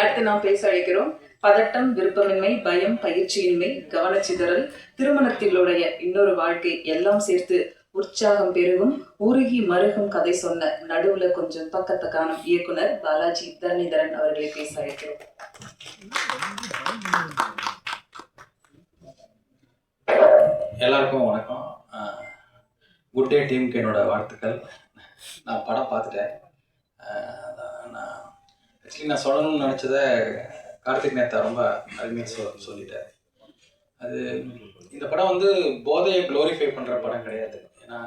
அடுத்து நாம் பேச அழைக்கிறோம். பதட்டம் விருப்பமின்மை பயம் பயிற்சியின்மை கவனச்சிதறல் திருமணத்திலுடைய இன்னொரு வாழ்க்கை எல்லாம் சேர்த்து உற்சாகம் பெருகும். உருகி மருகும் கதை சொன்ன நடுவுல கொஞ்சம் பக்கத்தை காணும் இயக்குனர் பாலாஜி தரணிதரன் அவர்களை பேச அழைக்கிறோம். எல்லாருக்கும் வணக்கம். குட் டே டீமுக்கு என்னோட வாழ்த்துக்கள். நான் படம் பார்த்துட்டேன். நான் ஆக்சுவலி நான் சொல்லணும்னு நினச்சதை கார்த்திக் நேத்தா ரொம்ப அருமையாக சொ சொல்லிட்டார். அது இந்த படம் வந்து போதையை க்ளோரிஃபை பண்ணுற படம் கிடையாது. ஏன்னா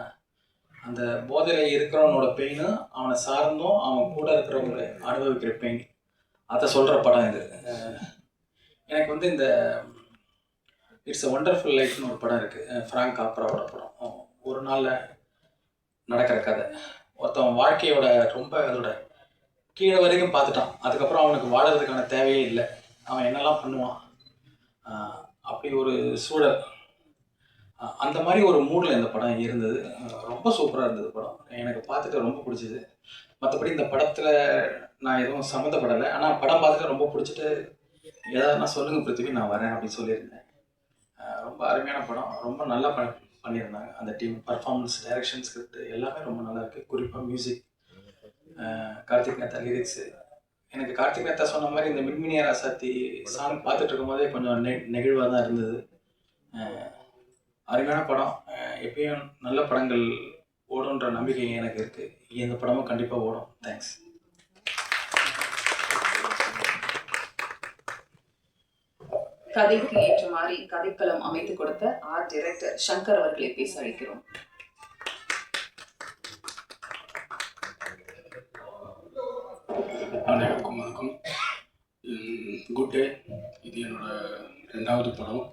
அந்த போதையில் இருக்கிறவனோட பெயினும் அவனை சார்ந்தும் அவன் கூட இருக்கிறவங்க அனுபவிக்கிற பெயின் அதை சொல்கிற படம் இது. எனக்கு வந்து இந்த இட்ஸ் அ ஒண்டர்ஃபுல் லைஃப்னு ஒரு படம் இருக்குது ஃப்ராங்க் காப்ராவோட படம். ஒரு நாளில் நடக்கிற கதை. ஒருத்தன் வாழ்க்கையோட ரொம்ப அதோட கீழே வரைக்கும் பார்த்துட்டான். அதுக்கப்புறம் அவனுக்கு வாழறதுக்கான தேவையே இல்லை. அவன் என்னெல்லாம் பண்ணுவான்? அப்படி ஒரு சூழல். அந்த மாதிரி ஒரு மூடில் இந்த படம் இருந்தது. ரொம்ப சூப்பராக இருந்தது படம். எனக்கு பார்த்துட்டு ரொம்ப பிடிச்சிது. மற்றபடி இந்த படத்தில் நான் எதுவும் சம்மந்தப்படலை. ஆனால் படம் பார்த்துட்டு ரொம்ப பிடிச்சிட்டு ஏதாவது நான் சொல்லுங்கள் பிருத்திவி நான் வரேன் அப்படின்னு சொல்லியிருந்தேன். ரொம்ப அருமையான படம். ரொம்ப நல்லா ப பண்ணியிருந்தாங்க. அந்த டீம் பர்ஃபார்மன்ஸ் டைரக்ஷன் ஸ்கிரிப்ட் எல்லாமே ரொம்ப நல்லா இருக்குது குறிப்பாக மியூசிக் கார்த்திக் நேத்தா லிரிக்ஸு எனக்கு கார்த்திக் நேத்தா சொன்ன மாதிரி இந்த மின்மினியா ராசாத்தி சாங் பார்த்துட்டு இருக்கும்போதே கொஞ்சம் நெ நெகிழ்வாக தான் இருந்தது. அருமையான படம். எப்பயும் நல்ல படங்கள் ஓடுன்ற நம்பிக்கை எனக்கு இருக்குது இந்த படமும் கண்டிப்பாக ஓடும். தேங்க்ஸ் கதைக்கு ஏற்ற மாதிரி கதைக்களம் அமைத்து கொடுத்த ஆர்ட் டைரக்டர் சங்கர் அவர்களை பேச அழைக்கிறோம் அனைவருக்கும் வணக்கம் குட் இது என்னோடய ரெண்டாவது படம்.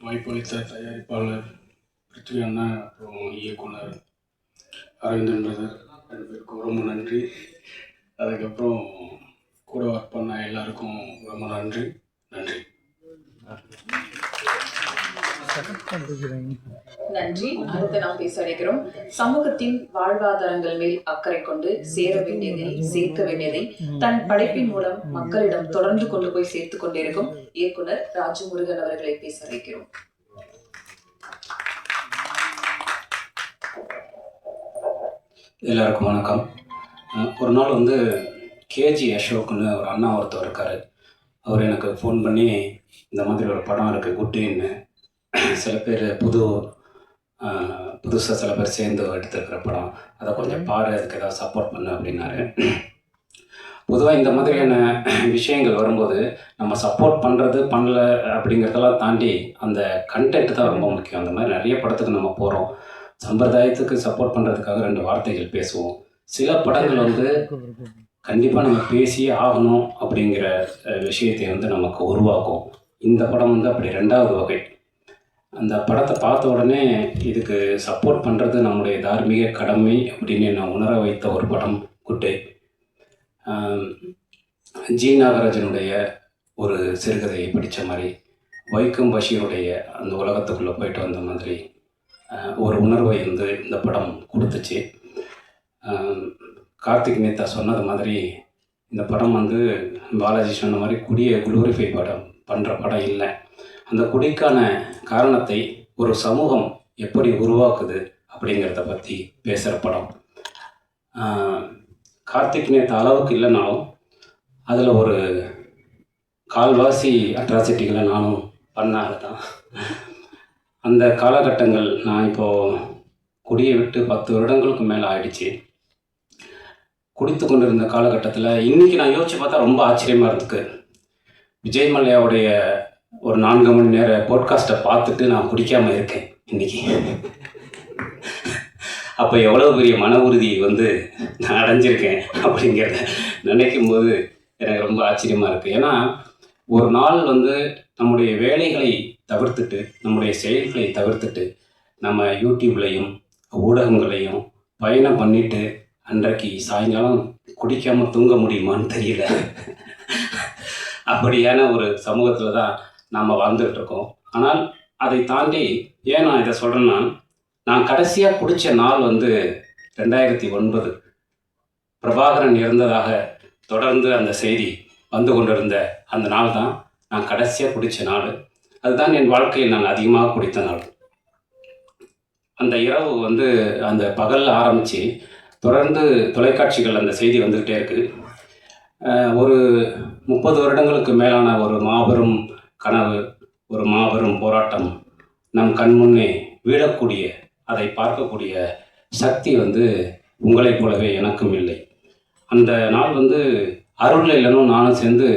வாய்ப்பளித்த தயாரிப்பாளர் பிருத்வி அண்ணா அப்புறம் இயக்குனர் அரவிந்தன் பிரதர். ரெண்டு பேருக்கும் ரொம்ப நன்றி. அதுக்கப்புறம் கூட ஒர்க் பண்ண எல்லாருக்கும் ரொம்ப நன்றி. நன்றி. நன்றி. அடுத்து நாம் பேச அழைக்கிறோம் சமூகத்தின் வாழ்வாதாரங்கள் மேல் அக்கறை கொண்டு சேர வேண்டியதை சேர்க்க வேண்டியதை தன் படைப்பின் மூலம் மக்களிடம் தொடர்ந்து கொண்டு போய் சேர்த்து கொண்டிருக்கும் இயக்குனர் ராஜமுருகன் அவர்களை பேச அழைக்கிறோம் எல்லாருக்கும் வணக்கம். ஒரு நாள் வந்து கேஜி அசோக்னு ஒரு அண்ணா ஒருத்தர் இருக்கார். அவர் எனக்கு ஃபோன் பண்ணி இந்த மாதிரி ஒரு படம் இருக்குது குட்டின்னு சில பேர் புது புதுசாக சில பேர் சேர்ந்து எடுத்துருக்கிற படம். அதை கொஞ்சம் பாரு அதுக்கு ஏதாவது சப்போர்ட் பண்ணு அப்படின்னாரு. பொதுவாக இந்த மாதிரியான விஷயங்கள் வரும்போது நம்ம சப்போர்ட் பண்ணுறது பண்ணல அப்படிங்கிறதெல்லாம் தாண்டி அந்த கண்டென்ட் தான் ரொம்ப முக்கியம். அந்த மாதிரி நிறைய படத்துக்கு நம்ம போகிறோம் சம்பிரதாயத்துக்கு சப்போர்ட் பண்ணுறதுக்காக ரெண்டு வார்த்தைகள் பேசுவோம். சில படங்கள் வந்து கண்டிப்பாக நம்ம பேசியே ஆகணும் அப்படிங்கிற விஷயத்தை வந்து நமக்கு உருவாக்கும். இந்த படம் வந்து அப்படி ரெண்டாவது வகை. அந்த படத்தை பார்த்த உடனே இதுக்கு சப்போர்ட் பண்ணுறது நம்முடைய தார்மீக கடமை அப்படின்னு நான் உணர வைத்த ஒரு படம் குட்டே. ஜி நாகராஜனுடைய ஒரு சிறுகதையை படித்த மாதிரி வைக்கம் பஷீருடைய அந்த உலகத்துக்குள்ளே போயிட்டு வந்த மாதிரி ஒரு உணர்வை வந்து இந்த படம் கொடுத்துச்சு. கார்த்திக் மேத்தா சொன்னது மாதிரி இந்த படம் வந்து பாலாஜி சொன்ன மாதிரி குடிய குளோரிஃபை படம் பண்ணுற படம் இல்லை. அந்த குடிக்கான காரணத்தை ஒரு சமூகம் எப்படி உருவாக்குது அப்படிங்கிறத பற்றி பேசுகிற படம். கார்த்திக் நேற்று அளவுக்கு இல்லைனாலும் அதில் ஒரு கால்வாசி அட்ராசிட்டிகளை நானும் பண்ண தான். அந்த காலகட்டங்கள் நான் இப்போது குடியை விட்டு பத்து வருடங்களுக்கு மேலே ஆயிடுச்சு. குடித்து கொண்டிருந்த காலகட்டத்தில் இன்றைக்கி நான் யோசிச்சு பார்த்தா ரொம்ப ஆச்சரியமாக இருக்குது விஜய் மல்லையாவுடைய ஒரு நான்கு மணி நேர போட்காஸ்ட்டை பார்த்துட்டு நான் குடிக்காமல் இருக்கேன் இன்னைக்கு. அப்போ எவ்வளோ பெரிய மன உறுதி வந்து நான் அடைஞ்சிருக்கேன் அப்படிங்கிறத நினைக்கும் போது எனக்கு ரொம்ப ஆச்சரியமாக இருக்குது ஏன்னா ஒரு நாள் வந்து நம்முடைய வேலைகளை தவிர்த்துட்டு நம்முடைய செயல்களை தவிர்த்துட்டு நம்ம யூடியூப்லையும் ஊடகங்களையும் பயணம் பண்ணிட்டு அன்றைக்கு சாயங்காலம் குடிக்காமல் தூங்க முடியுமான்னு தெரியல. அப்படியான ஒரு சமூகத்தில் தான் நாம் வாழ்ந்துகிட்டு இருக்கோம் ஆனால் அதை தாண்டி ஏன் நான் இதை சொல்கிறேன்னா நான் கடைசியாக குடித்த நாள் வந்து ரெண்டாயிரத்தி ஒன்பது. பிரபாகரன் இறந்ததாக தொடர்ந்து அந்த செய்தி வந்து கொண்டிருந்த அந்த நாள் தான் நான் கடைசியாக குடித்த நாள். அதுதான் என் வாழ்க்கையில் நான் அதிகமாக குடித்த நாள். அந்த இரவு வந்து அந்த பகலில் ஆரம்பித்து தொடர்ந்து தொலைக்காட்சிகள் அந்த செய்தி வந்துக்கிட்டே இருக்குது ஒரு முப்பது வருடங்களுக்கு மேலான ஒரு மாபெரும் கனவு ஒரு மாபெரும் போராட்டம். நம் கண்முன்னே வீழக்கூடிய அதை பார்க்கக்கூடிய சக்தி வந்து உங்களைப் போலவே எனக்கும் இல்லை. அந்த நாள் வந்து அருள் இல்லைன்னு நானும் சேர்ந்து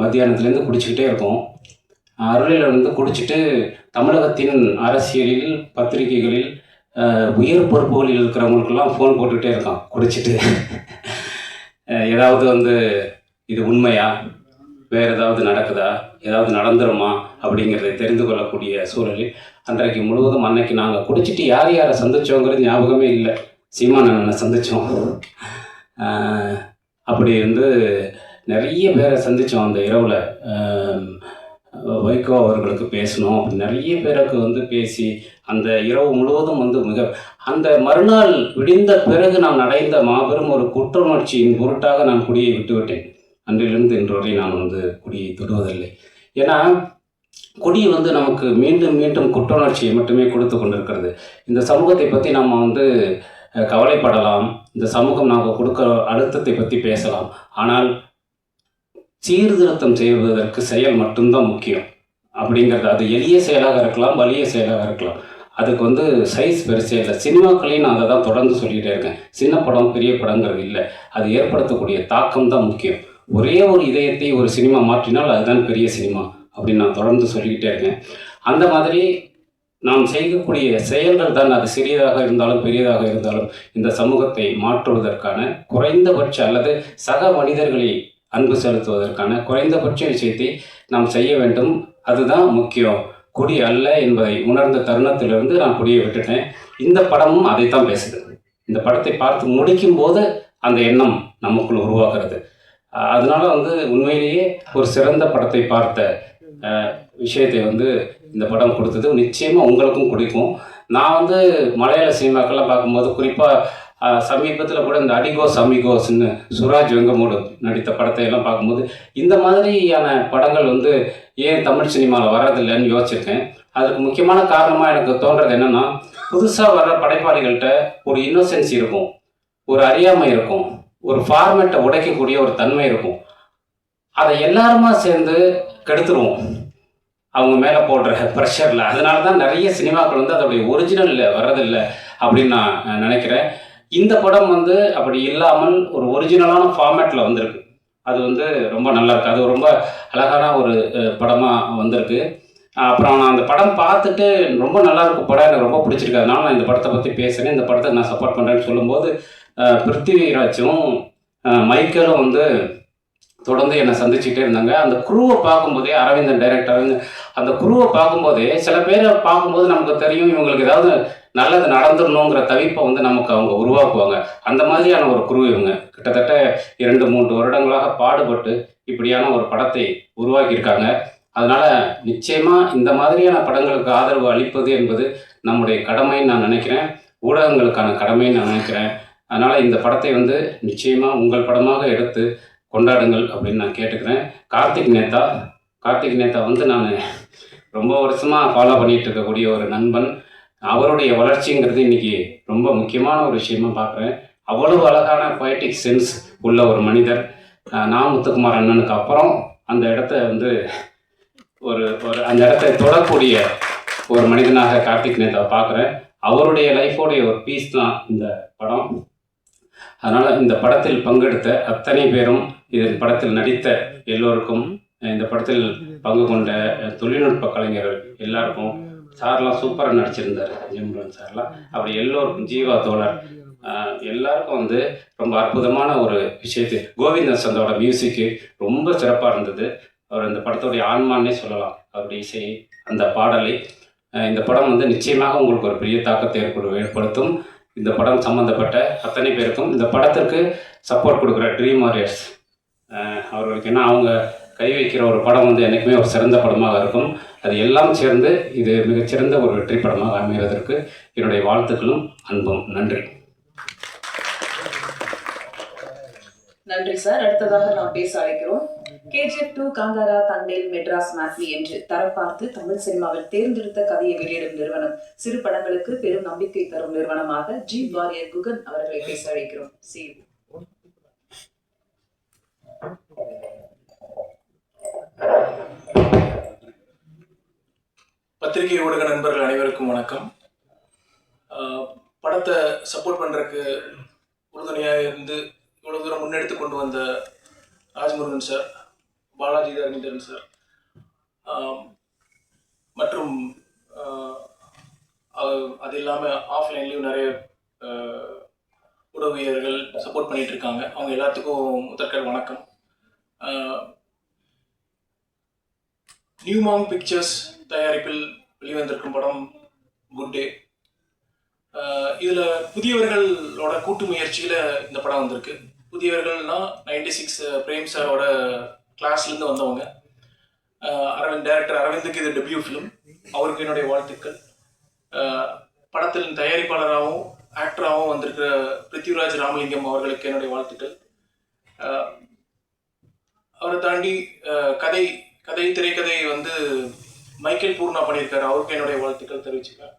மத்தியானத்துலேருந்து குடிச்சிக்கிட்டே இருக்கோம். அருளில் வந்து குடிச்சிட்டு தமிழகத்தின் அரசியலில் பத்திரிகைகளில் உயர் பொறுப்புகளில் இருக்கிறவங்களுக்கெல்லாம் ஃபோன் போட்டுக்கிட்டே இருக்கான் குடிச்சிட்டு. ஏதாவது வந்து இது உண்மையா? வேறு ஏதாவது நடக்குதா? ஏதாவது நடந்துருமா அப்படிங்கிறத தெரிந்து கொள்ளக்கூடிய சூழலில் அன்றைக்கு முழுவதும் அன்னைக்கு நாங்கள் குடிச்சிட்டு யார் யாரை சந்திச்சோங்கிறது ஞாபகமே இல்லை. சீமான் அண்ணனை சந்தித்தோம் அப்படி வந்து நிறைய பேரை சந்தித்தோம் அந்த இரவில். வைகோ அவர்களுக்கு பேசணும் அப்படி நிறைய பேருக்கு வந்து பேசி அந்த இரவு முழுவதும் வந்து மிக அந்த மறுநாள் விடிந்த பிறகு நான் அடைந்த மாபெரும் ஒரு குற்றுணர்ச்சியின் பொருட்டாக நான் குடியை விட்டுவிட்டேன் அன்றிலிருந்து இன்று வரை நான் வந்து கொடியை தொடுவதில்லை. ஏன்னா குடி வந்து நமக்கு மீண்டும் மீண்டும் குற்றுணர்ச்சியை மட்டுமே கொடுத்து கொண்டிருக்கிறது. இந்த சமூகத்தை பற்றி நம்ம வந்து கவலைப்படலாம். இந்த சமூகம் நாங்கள் கொடுக்க அழுத்தத்தை பற்றி பேசலாம். ஆனால் சீர்திருத்தம் செய்வதற்கு செயல் மட்டும்தான் முக்கியம். அப்படிங்கிறது அது எளிய செயலாக இருக்கலாம் வலிய செயலாக இருக்கலாம். அதுக்கு வந்து சைஸ் பெருசே இல்லை. சினிமாக்களையும் நான் அதை தான் தொடர்ந்து சொல்லிகிட்டே இருக்கேன். சின்ன படம் பெரிய படங்கிறது இல்லை. அது ஏற்படுத்தக்கூடிய தாக்கம் தான் முக்கியம். ஒரே ஒரு இதயத்தை ஒரு சினிமா மாற்றினால் அதுதான் பெரிய சினிமா அப்படின்னு நான் தொடர்ந்து சொல்லிக்கிட்டே இருக்கேன். அந்த மாதிரி நாம் செய்யக்கூடிய செயல்கள் தான் அது சிறியதாக இருந்தாலும் பெரியதாக இருந்தாலும் இந்த சமூகத்தை மாற்றுவதற்கான குறைந்தபட்ச அல்லது சக மனிதர்களை அன்பு செலுத்துவதற்கான குறைந்தபட்ச விஷயத்தை நாம் செய்ய வேண்டும். அதுதான் முக்கியம். குடி அல்ல என்பதை உணர்ந்த தருணத்திலிருந்து நான் குடியை விட்டுட்டேன். இந்த படமும் அதைத்தான் பேசுகிறது இந்த படத்தை பார்த்து முடிக்கும் போது அந்த எண்ணம் நமக்குள் உருவாகிறது. அதனால வந்து உண்மையிலேயே ஒரு சிறந்த படத்தை பார்த்த விஷயத்தை வந்து இந்த படம் கொடுத்தது. நிச்சயமாக உங்களுக்கும் பிடிக்கும் நான் வந்து மலையாள சினிமாக்கெல்லாம் பார்க்கும்போது குறிப்பாக சமீபத்தில் கூட இந்த அடிகோஸ் அமிகோஸ்னு சுராஜ் வெங்கமூடு நடித்த படத்தை எல்லாம் பார்க்கும்போது இந்த மாதிரியான படங்கள் வந்து ஏன் தமிழ் சினிமாவில் வர்றதில்லைன்னு யோசிச்சிருக்கேன். அதுக்கு முக்கியமான காரணமாக எனக்கு தோன்றது என்னென்னா புதுசாக வர்ற படைப்பாளிகள்கிட்ட ஒரு இன்னோசென்ஸ் இருக்கும். ஒரு அறியாமை இருக்கும். ஒரு ஃபார்மேட்டை உடைக்கக்கூடிய ஒரு தன்மை இருக்கும். அதை எல்லாருமா சேர்ந்து கெடுத்துருவோம். அவங்க மேலே போடுற ப்ரெஷரில் அதனால தான் நிறைய சினிமாக்கள் வந்து அதோடைய ஒரிஜினலில் வர்றதில்லை அப்படின்னு நான் நினைக்கிறேன். இந்த படம் வந்து அப்படி இல்லாமல் ஒரு ஒரிஜினலான ஃபார்மேட்டில் வந்திருக்கு. அது வந்து ரொம்ப நல்லா இருக்குது அது ரொம்ப அழகான ஒரு படமாக வந்திருக்கு. அப்புறம் நான் அந்த படம் பார்த்துட்டு ரொம்ப நல்லா படம் எனக்கு ரொம்ப பிடிச்சிருக்கு. அதனால நான் இந்த படத்தை பற்றி பேசுகிறேன் இந்த படத்தை நான் சப்போர்ட் பண்ணுறேன்னு சொல்லும்போது பிருத்திவிராஜும் மைக்கேலும் வந்து தொடர்ந்து என்னை சந்திச்சுட்டே இருந்தாங்க. அந்த குருவை பார்க்கும்போதே அரவிந்தன் டைரக்டர் அரவிந்தன் அந்த குருவை பார்க்கும்போதே சில பேரை பார்க்கும்போது நமக்கு தெரியும் இவங்களுக்கு ஏதாவது நல்லது நடந்துடணுங்கிற தவிப்பை வந்து நமக்கு அவங்க உருவாக்குவாங்க. அந்த மாதிரியான ஒரு குரு இவங்க. கிட்டத்தட்ட இரண்டு மூன்று வருடங்களாக பாடுபட்டு இப்படியான ஒரு படத்தை உருவாக்கியிருக்காங்க. அதனால நிச்சயமா இந்த மாதிரியான படங்களுக்கு ஆதரவு அளிப்பது என்பது நம்முடைய கடமைன்னு நான் நினைக்கிறேன். ஊடகங்களுக்கான கடமைன்னு நான் நினைக்கிறேன். அதனால் இந்த படத்தை வந்து நிச்சயமாக உங்கள் படமாக எடுத்து கொண்டாடுங்கள் அப்படின்னு நான் கேட்டுக்கிறேன். கார்த்திக் நேதா கார்த்திக் நேதா வந்து நான் ரொம்ப வருஷமாக ஃபாலோ பண்ணிகிட்டு இருக்கக்கூடிய ஒரு நண்பன். அவருடைய வளர்ச்சிங்கிறது இன்னைக்கு ரொம்ப முக்கியமான ஒரு விஷயமா பார்க்குறேன் அவ்வளவு அழகான பொயட்டிக் சென்ஸ் உள்ள ஒரு மனிதர். நான் நா முத்துக்குமார் அண்ணனுக்கு அப்புறம் அந்த இடத்த வந்து ஒரு ஒரு அந்த இடத்த தொடக்கூடிய ஒரு மனிதனாக கார்த்திக் நேதாவை பார்க்குறேன் அவருடைய லைஃபோடைய ஒரு பீஸ் தான் இந்த படம். அதனால் இந்த படத்தில் பங்கெடுத்த அத்தனை பேரும் இதன் படத்தில் நடித்த எல்லோருக்கும் இந்த படத்தில் பங்கு கொண்ட தொழில்நுட்ப கலைஞர்கள் எல்லாருக்கும் சார்லாம் சூப்பராக நடிச்சிருந்தார் ஜெம்ரன் சார்லாம். அப்படி எல்லோருக்கும் ஜீவா தோழர். எல்லாருக்கும் வந்து ரொம்ப அற்புதமான ஒரு விஷயத்து. கோவிந்த சந்தோட மியூசிக்கு ரொம்ப சிறப்பாக இருந்தது. அவர் இந்த படத்துடைய ஆன்மான்னே சொல்லலாம். அவருடைய இசை அந்த பாடலை இந்த படம் வந்து நிச்சயமாக உங்களுக்கு ஒரு பெரிய தாக்கத்தை ஏற்படுத்தும். இந்த படம் சம்மந்தப்பட்ட அத்தனை பேருக்கும் இந்த படத்திற்கு சப்போர்ட் கொடுக்குற ட்ரீம் வாரியர்ஸ் அவர்களுக்கு என்ன அவங்க கை வைக்கிற ஒரு படம் வந்து என்றைக்குமே ஒரு சிறந்த படமாக இருக்கும். அது எல்லாம் சேர்ந்து இது மிகச்சிறந்த ஒரு வெற்றி படமாக அமைவதற்கு என்னுடைய வாழ்த்துக்களும் அன்பும். நன்றி. நன்றி சார். அடுத்ததாக நாம் பேச அழைக்கிறோம். கேஜிஎஃப் டூ காந்தாரா தண்டேல் மெட்ராஸ் மேத்னி என்று தரம் பார்த்து தமிழ் சினிமாவில் தேர்ந்தெடுத்த கதையை வெளியிடும் நிறுவனம். சிறு படங்களுக்கு பெரும் நம்பிக்கை தரும் நிறுவனமாக ஜி வாரியர் குகன் அவர்களை பேச அழைக்கிறோம் சி பத்திரிகை ஊடக நண்பர்கள் அனைவருக்கும் வணக்கம். படத்தை சப்போர்ட் பண்ணுறதுக்கு உறுதுணையாக இருந்து இவ்வளோ தூரம் முன்னெடுத்து கொண்டு வந்த ராஜ்முருகன் சார் பாலாஜி தர்மேந்திரன் சார். மற்றும் அது- இல்லாமல் ஆஃப்லைன்லேயும் நிறைய உறவியர்கள் உதவியர்கள் சப்போர்ட் பண்ணிட்டு இருக்காங்க. அவங்க எல்லாத்துக்கும் முதற்கல் வணக்கம். நியூ மாங் பிக்சர்ஸ் தயாரிப்பில் வெளிவந்திருக்கும் படம் குட் டே. இதில் புதியவர்களோட கூட்டு முயற்சியில் இந்த படம் வந்திருக்கு. புதியவர்கள்னால் நைன்டி சிக்ஸ் பிரேம் சாரோட கிளாஸ்லேருந்து வந்தவங்க. அரவிந்த் டைரக்டர் அரவிந்துக்கு இது டெபியூ ஃபிலிம் அவருக்கு என்னுடைய வாழ்த்துக்கள். படத்தின் தயாரிப்பாளராகவும் ஆக்டராகவும் வந்திருக்கிற பிருத்திவிராஜ் ராமலிங்கம் அவர்களுக்கு என்னுடைய வாழ்த்துக்கள். அவரை தாண்டி கதை கதை திரைக்கதை வந்து மைக்கேல் பூர்ணா பண்ணியிருக்காரு. அவருக்கு என்னுடைய வாழ்த்துக்கள் தெரிவிச்சுக்கிறேன்.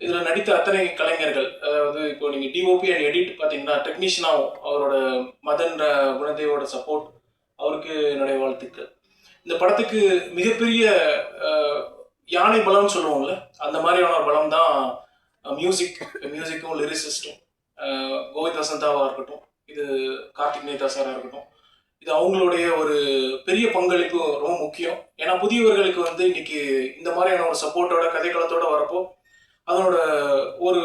இதில் நடித்த அத்தனை கலைஞர்கள் அதாவது இப்போ நீங்கள் டிஓபி அண்ட் எடிட் பார்த்தீங்கன்னா டெக்னீஷியனாகவும் அவரோட மதன் குணதேவோட சப்போர்ட் அவருக்கு என்னுடைய வாழ்த்துக்கள். இந்த படத்துக்கு மிகப்பெரிய யானை பலம்னு சொல்லுவோம்ல அந்த மாதிரியான ஒரு பலம் தான் மியூசிக் மியூசிக்கும் லிரிசிஸ்டும் கோவித் வசந்தாவாக இருக்கட்டும் இது கார்த்திக் நேதா சாராக இருக்கட்டும் இது அவங்களுடைய ஒரு பெரிய பங்களிப்பு ரொம்ப முக்கியம். ஏன்னா புதியவர்களுக்கு வந்து இன்னைக்கு இந்த மாதிரியான ஒரு சப்போர்ட்டோட கதைக்களத்தோட வரப்போ அதனோட ஒரு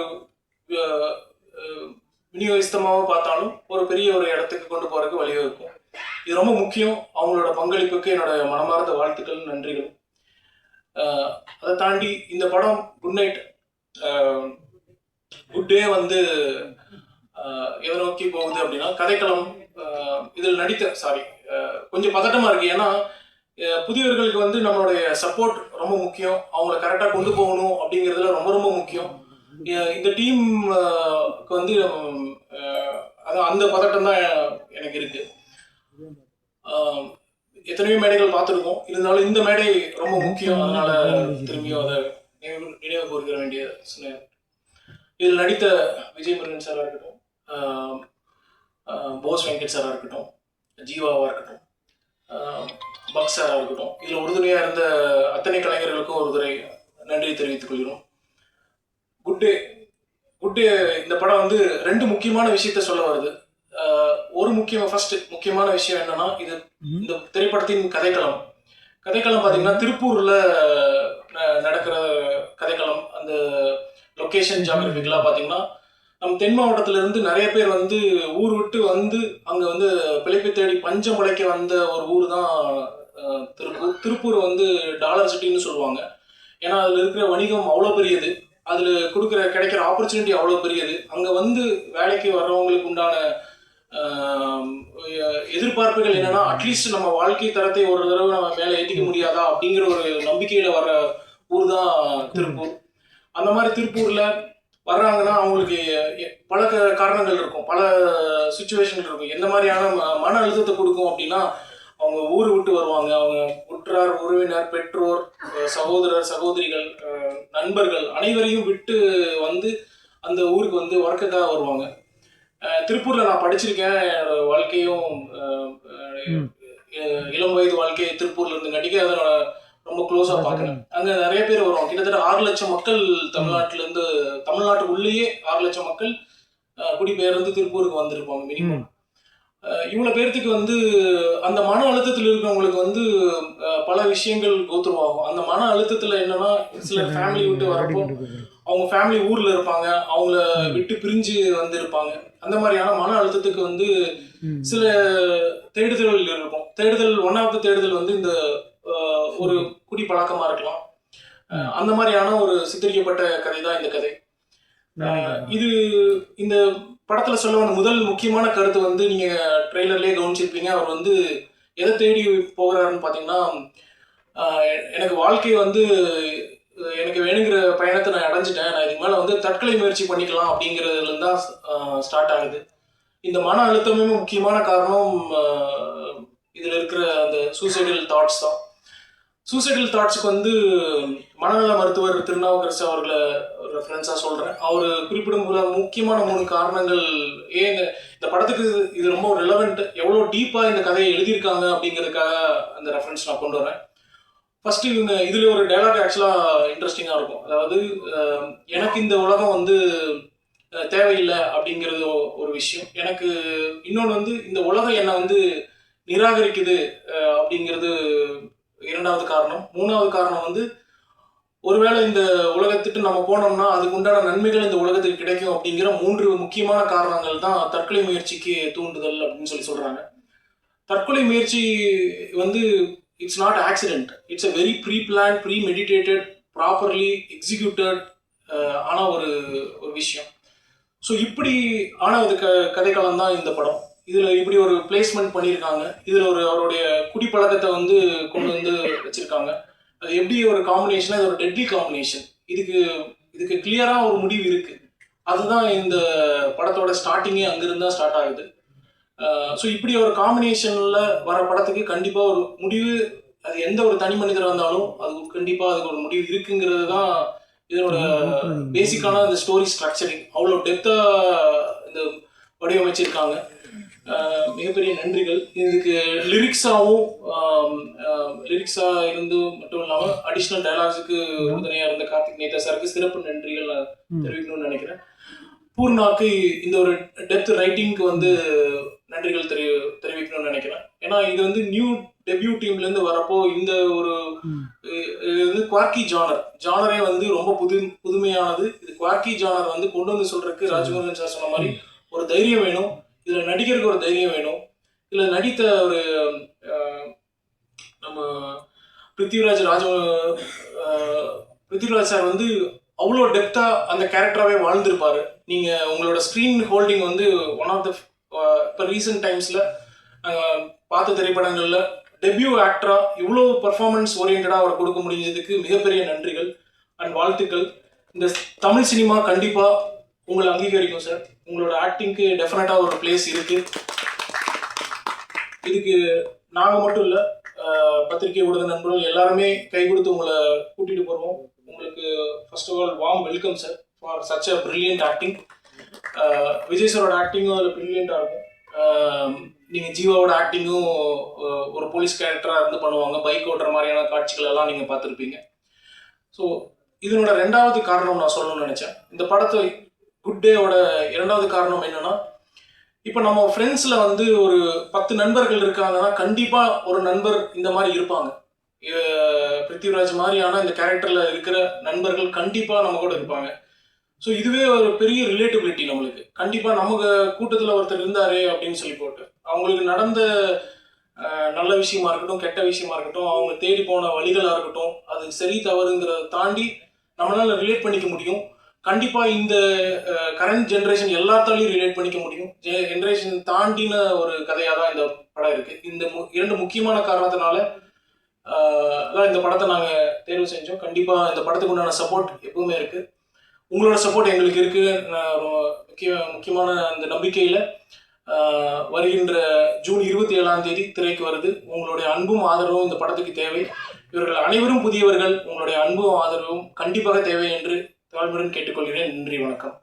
விநியோகிஸ்தமாகவும் விநியோகிஸ்தமாக பார்த்தாலும் ஒரு பெரிய ஒரு இடத்துக்கு கொண்டு போகிறதுக்கு வழிவகுக்கும். இது ரொம்ப முக்கியம். அவங்களோட பங்களிப்புக்கு என்னோட மனமார்ந்த வாழ்த்துக்கள் நன்றிகள். அதை தாண்டி இந்த படம் குட் நைட் குட் டே வந்து எதை நோக்கி போகுது அப்படின்னா கதைக்களம் இதில் நடித்த சாரி கொஞ்சம் பதட்டமாக இருக்கு. ஏன்னா புதியவர்களுக்கு வந்து நம்மளுடைய சப்போர்ட் ரொம்ப முக்கியம். அவங்கள கரெக்டாக கொண்டு போகணும் அப்படிங்கிறதுல ரொம்ப ரொம்ப முக்கியம். இந்த டீம் வந்து அதான் அந்த பதட்டம் தான் எனக்கு இருக்குது எத்தனையோ மேடைகள் பார்த்துருக்கோம். இருந்தாலும் இந்த மேடை ரொம்ப முக்கியம். அதனால திரும்பியும் அதை நினைவு நினைவு கூறுகிற வேண்டிய சின்ன இதில் நடித்த விஜய் முருகன் சாராக இருக்கட்டும் போஸ் வெங்கட் சாராக இருக்கட்டும் ஜீவாவாக இருக்கட்டும் பக் சாராக இருக்கட்டும். இதில் உறுதுணையாக இருந்த அத்தனை கலைஞர்களுக்கும் ஒரு துறை நன்றி தெரிவித்துக் கொள்கிறோம். குட் டே குட் டே இந்த படம் வந்து ரெண்டு முக்கியமான விஷயத்த சொல்ல வருது. ஒரு முக்கியம் ஃபர்ஸ்ட் முக்கியமான விஷயம் என்னன்னா இது இந்த திரைப்படத்தின் கதைக்களம். கதைக்களம் பார்த்தீங்கன்னா திருப்பூர்ல நடக்கிற கதைக்களம். அந்த லொகேஷன் ஜாகிரபிக்கலாக பார்த்தீங்கன்னா நம்ம தென் மாவட்டத்துல இருந்து நிறைய பேர் வந்து ஊர் விட்டு வந்து அங்க வந்து பிழைப்பு தேடி பஞ்சம் பிழைக்க வந்த ஒரு ஊர் தான் திருப்பூர். திருப்பூர் வந்து டாலர் சிட்டின்னு சொல்லுவாங்க. ஏன்னா அதுல இருக்கிற வணிகம் அவ்வளோ பெரியது. அதுல கொடுக்குற கிடைக்கிற ஆப்பர்ச்சுனிட்டி அவ்வளோ பெரியது. அங்க வந்து வேலைக்கு வர்றவங்களுக்கு உண்டான எதிர்பார்ப்புகள் என்னன்னா அட்லீஸ்ட் நம்ம வாழ்க்கை தரத்தை ஒரு தடவை நம்ம மேலே ஏற்றிக்க முடியாதா அப்படிங்கிற ஒரு நம்பிக்கையில வர ஊர் தான் திருப்பூர். அந்த மாதிரி திருப்பூர்ல வர்றாங்கன்னா அவங்களுக்கு பல காரணங்கள் இருக்கும். பல சுச்சுவேஷன்கள் இருக்கும். எந்த மாதிரியான ம- மன அழுத்தத்தை கொடுக்கும் அப்படின்னா அவங்க ஊர் விட்டு வருவாங்க. அவங்க உற்றார் உறவினர் பெற்றோர் சகோதரர் சகோதரிகள் நண்பர்கள் அனைவரையும் விட்டு வந்து அந்த ஊருக்கு வந்து வர்க்கத்தாக வருவாங்க. திருப்பூர்ல நான் படிச்சிருக்கேன். என்னோட வாழ்க்கையும் இளம் வயது வாழ்க்கை திருப்பூர்ல இருந்து கட்டிக்க அதை ரொம்ப க்ளோஸா பார்க்கறேன். அங்க நிறைய பேர் வருவாங்க. கிட்டத்தட்ட ஆறு லட்சம் மக்கள் தமிழ்நாட்டுல இருந்து தமிழ்நாட்டு உள்ளேயே ஆறு லட்சம் மக்கள் குடிபெயர்ந்து திருப்பூருக்கு வந்திருப்பாங்க மினிமம் இவ்வளவு பேர்த்துக்கு வந்து அந்த மன அழுத்தத்தில் இருக்கிறவங்களுக்கு வந்து பல விஷயங்கள் கோத்துருவாகும் அந்த மன அழுத்தத்துல என்னன்னா சில ஃபேமிலி விட்டு வரப்போ அவங்க ஃபேமிலி ஊர்ல இருப்பாங்க. அவங்கள விட்டு பிரிஞ்சு வந்து இருப்பாங்க அந்த மாதிரியான மன அழுத்தத்துக்கு வந்து சில தேடுதல்கள் இருக்கும். தேடுதல் ஒன் ஆஃப் த தேடுதல் வந்து இந்த ஒரு குடி பழக்கமா இருக்கலாம். அந்த மாதிரியான ஒரு சித்தரிக்கப்பட்ட கதை தான் இந்த கதை. இது இந்த படத்துல சொல்ல வந்த முதல் முக்கியமான கருத்து வந்து நீங்க ட்ரெய்லர்லயே கவனிச்சிருப்பீங்க. அவர் வந்து எதை தேடி போகிறாருன்னு பாத்தீங்கன்னா அஹ், எனக்கு வாழ்க்கை வந்து எனக்கு வேணுங்கிற பயணத்தை நான் அடைஞ்சிட்டேன். நான் இதுக்கு மேலே வந்து தற்கொலை முயற்சி பண்ணிக்கலாம் அப்படிங்கிறதுலேருந்து தான் ஸ்டார்ட் ஆகுது. இந்த மன அழுத்தமே முக்கியமான காரணம் இதில் இருக்கிற அந்த சூசைடல் தாட்ஸ் தான். சூசைடல் தாட்ஸ்க்கு வந்து மனநல மருத்துவர் திருநாவுக்கரசு அவர்களை ரெஃபரன்ஸாக சொல்கிறேன் அவர் குறிப்பிடும் போல முக்கியமான மூணு காரணங்கள் ஏன் இந்த- இந்த படத்துக்கு இது- இது ரொம்ப ரிலவெண்ட் எவ்வளோ டீப்பாக இந்த கதையை எழுதியிருக்காங்க அப்படிங்கிறதுக்காக அந்த ரெஃபரன்ஸ் நான் கொண்டு வரேன். ஃபர்ஸ்ட் இவங்க இதில் ஒரு டைலாக் ஆக்சுவலாக இன்ட்ரெஸ்டிங்காக இருக்கும். அதாவது எனக்கு இந்த உலகம் வந்து தேவையில்லை அப்படிங்கிறது ஒரு விஷயம். எனக்கு இன்னொன்று வந்து இந்த உலகம் என்னை வந்து நிராகரிக்குது அப்படிங்கிறது இரண்டாவது காரணம். மூணாவது காரணம் வந்து ஒருவேளை இந்த உலகத்துக்கு நம்ம போனோம்னா அதுக்கு உண்டான நன்மைகள் இந்த உலகத்துக்கு கிடைக்கும் அப்படிங்கிற மூன்று முக்கியமான காரணங்கள் தான் தற்கொலை முயற்சிக்கு தூண்டுதல் அப்படின்னு சொல்லி சொல்கிறாங்க தற்கொலை முயற்சி வந்து it's not accident it's a very pre plan premeditated properly executed ஆன ஒரு ஒரு விஷயம். ஸோ இப்படி ஆன இது க கதைக்களம் தான் இந்த படம். இதில் இப்படி ஒரு பிளேஸ்மெண்ட் பண்ணியிருக்காங்க. இதில் ஒரு அவருடைய குடிப்பழக்கத்தை வந்து கொண்டு வந்து வச்சுருக்காங்க. அது எப்படி ஒரு காம்பினேஷனாக இது ஒரு டெட்லி காம்பினேஷன் இதுக்கு இதுக்கு கிளியராக ஒரு முடிவு இருக்குது அதுதான் இந்த படத்தோட ஸ்டார்டிங்கே அங்கிருந்து தான் ஸ்டார்ட் ஆகுது. ஸோ இப்படி ஒரு காம்பினேஷன்ல வர படத்துக்கு கண்டிப்பா ஒரு முடிவு அது எந்த ஒரு தனி மனிதராக இருந்தாலும் அது கண்டிப்பா அதுக்கு ஒரு முடிவு இருக்குங்கிறது தான் இதனோட பேசிக்கான இந்த ஸ்டோரி ஸ்ட்ரக்சரிங் அவ்வளோ டெப்தா இந்த வடிவமைச்சிருக்காங்க. மிகப்பெரிய நன்றிகள். இதுக்கு லிரிக்ஸாகவும் லிரிக்ஸாக இருந்து மட்டும் இல்லாமல் அடிஷ்னல் டயலாக்ஸுக்கு உறுதுணையாக இருந்த கார்த்திக் நேதா சாருக்கு சிறப்பு நன்றிகள் நான் தெரிவிக்கணும்னு நினைக்கிறேன். பூர்ணாக்கு இந்த ஒரு டெப்த் ரைட்டிங்க்கு வந்து நன்றிகள் தெரி தெரிவிக்கணும்னு நினைக்கிறேன். ஏன்னா இது வந்து நியூ டெபியூ டீம்லேருந்து வரப்போ இந்த ஒரு இது வந்து குவார்க்கி ஜானர் ஜானரே வந்து ரொம்ப புது புதுமையானது. இது குவார்க்கி ஜானர் வந்து கொண்டு வந்து சொல்றதுக்கு ராஜ்முருகன் சார் சொன்ன மாதிரி ஒரு தைரியம் வேணும். இதுல நடிகருக்கு ஒரு தைரியம் வேணும். இதுல நடித்த ஒரு நம்ம பிருத்திவிராஜ் ராஜ பிருத்திவிராஜ் சார் வந்து அவ்வளோ டெப்தா அந்த கேரக்டராகவே வாழ்ந்திருப்பாரு. நீங்க உங்களோட ஸ்க்ரீன் ஹோல்டிங் வந்து ஒன் ஆஃப் த இப்போ ரீசெண்ட் டைம்ஸ்ல பார்த்த திரைப்படங்கள்ல டெபியூ ஆக்டரா இவ்வளோ பர்ஃபார்மன்ஸ் ஓரியன்டாக அவர் கொடுக்க முடிஞ்சதுக்கு மிகப்பெரிய நன்றிகள் அண்ட் வாழ்த்துக்கள். இந்த தமிழ் சினிமா கண்டிப்பா உங்களை அங்கீகரிக்கும் சார் உங்களோட ஆக்டிங்க்கு டெஃபினட்டா ஒரு பிளேஸ் இருக்கு. இதுக்கு நாங்கள் மட்டும் இல்லை பத்திரிகை ஊடக நண்பர்கள் எல்லாருமே கை கொடுத்து உங்களை கூட்டிட்டு போறோம். உங்களுக்கு first of all warm welcome sir for such a brilliant acting Vijay சாரோட ஆக்டிங்கும் அதில் பிரில்லியண்டாக இருக்கும். Um, நீங்கள் ஜீவாவோட ஆக்டிங்கும் uh, ஒரு போலீஸ் கேரக்டராக இருந்து பண்ணுவாங்க. பைக் ஓட்டுற மாதிரியான காட்சிகள் எல்லாம் நீங்கள் பார்த்துருப்பீங்க. ஸோ இதனோட ரெண்டாவது காரணம் நான் சொல்லணும்னு நினச்சேன். இந்த படத்தை குட் டேவோட இரண்டாவது காரணம் என்னன்னா இப்போ நம்ம ஃப்ரெண்ட்ஸில் வந்து ஒரு பத்து நண்பர்கள் இருக்காங்கன்னா கண்டிப்பாக ஒரு நண்பர் இந்த மாதிரி இருப்பாங்க. பிருத்திவிராஜ் மாதிரியான இந்த கேரக்டரில் இருக்கிற நண்பர்கள் கண்டிப்பாக நம்ம கூட இருப்பாங்க. ஸோ இதுவே ஒரு பெரிய ரிலேட்டபிலிட்டி நம்மளுக்கு. கண்டிப்பாக நமக்கு கூட்டத்தில் ஒருத்தர் இருந்தாரே அப்படின்னு சொல்லி போட்டு அவங்களுக்கு நடந்த நல்ல விஷயமா இருக்கட்டும் கெட்ட விஷயமா இருக்கட்டும் அவங்க தேடி போன வழிகளாக இருக்கட்டும் அது சரி தவறுங்கிறத தாண்டி நம்மளால ரிலேட் பண்ணிக்க முடியும். கண்டிப்பாக இந்த கரண்ட் ஜென்ரேஷன் எல்லாத்தாலையும் ரிலேட் பண்ணிக்க முடியும். ஜென்ரேஷன் தாண்டின ஒரு கதையாக தான் இந்த படம் இருக்குது இந்த மு- இரண்டு முக்கியமான காரணத்தினால தான் இந்த படத்தை நாங்கள் தேர்வு செஞ்சோம். கண்டிப்பாக இந்த படத்துக்கு உண்டான சப்போர்ட் எப்பவுமே இருக்குது உங்களோட சப்போர்ட் எங்களுக்கு இருக்கு. நான் முக்கிய முக்கியமான அந்த நம்பிக்கையில் வருகின்ற ஜூன் இருபத்தி ஏழாம் தேதி திரைக்கு வருது. உங்களுடைய அன்பும் ஆதரவும் இந்த படத்துக்கு தேவை. இவர்கள் அனைவரும் புதியவர்கள். உங்களுடைய அன்பும் ஆதரவும் கண்டிப்பாக தேவை என்று தாழ்மையுடன் கேட்டுக்கொள்கிறேன். நன்றி வணக்கம்.